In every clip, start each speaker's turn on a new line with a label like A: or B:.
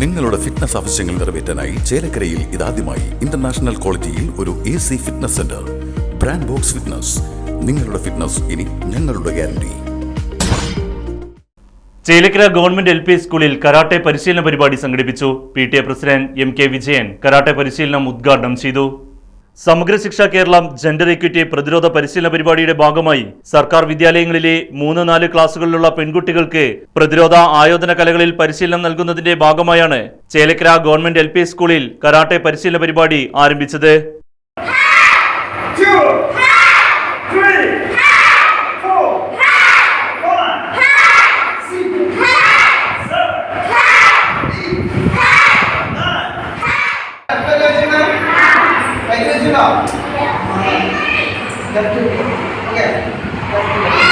A: നിങ്ങളുടെ ഫിറ്റ്നസ് ആവശ്യങ്ങൾ നിറവേറ്റാനായി ചേലക്കരയിൽ ഇതാദ്യമായി ഇന്റർനാഷണൽ ക്വാളിറ്റിയിൽ ഒരു A C fitness centre brand Box Fitness നിങ്ങളുടെ ഫിറ്റ്നസ് ഇനി ഞങ്ങളുടെ guarantee
B: Chelakkara government L P സ്കൂളിൽ കരാട്ടെ പരിശീലന പരിപാടി സംഘടിപ്പിച്ചു P T A president M K Vijayan. Karate പരിശീലനം ഉദ്ഘാടനം ചെയ്തു. സമഗ്ര ശിക്ഷ കേരളം ജെൻഡർ ഇക്വിറ്റി പ്രതിരോധ പരിശീലന പരിപാടിയുടെ ഭാഗമായി സർക്കാർ വിദ്യാലയങ്ങളിലെ മൂന്ന് നാല് ക്ലാസുകളിലുള്ള പെൺകുട്ടികൾക്ക് പ്രതിരോധ ആയോധന കലകളിൽ പരിശീലനം നൽകുന്നതിന്റെ ഭാഗമായാണ് ചേലക്കര ഗവൺമെന്റ് എൽ സ്കൂളിൽ കരാട്ടെ പരിശീലന പരിപാടി ആരംഭിച്ചത്.
C: job? Yeah. Left to Okay. Left to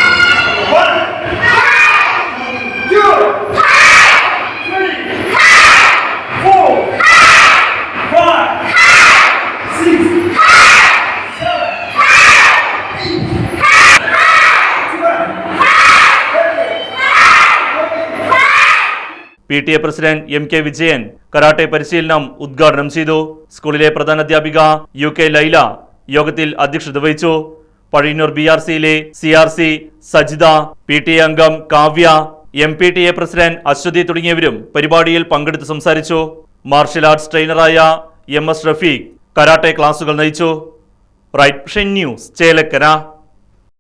B: P T A president M K Vijayan karate പരിശീലനം ഉദ്ഘാടനം ചെയ്തു. സ്കൂളിലെ പ്രധാനാധ്യാപിക യു കെ ലൈല യോഗത്തിൽ അധ്യക്ഷത വഹിച്ചു. പഴയന്നൂർ ബി ആർ സിയിലെ C R C Sajitha P T A അംഗം Kavya M P T A president Aswathy തുടങ്ങിയവരും പരിപാടിയിൽ പങ്കെടുത്ത് സംസാരിച്ചു. മാർഷൽ ആർട്സ് ട്രെയിനറായ എം എസ് റഫീഖ് കരാട്ടെ ക്ലാസുകൾ നയിച്ചു. Right news Chelakkara.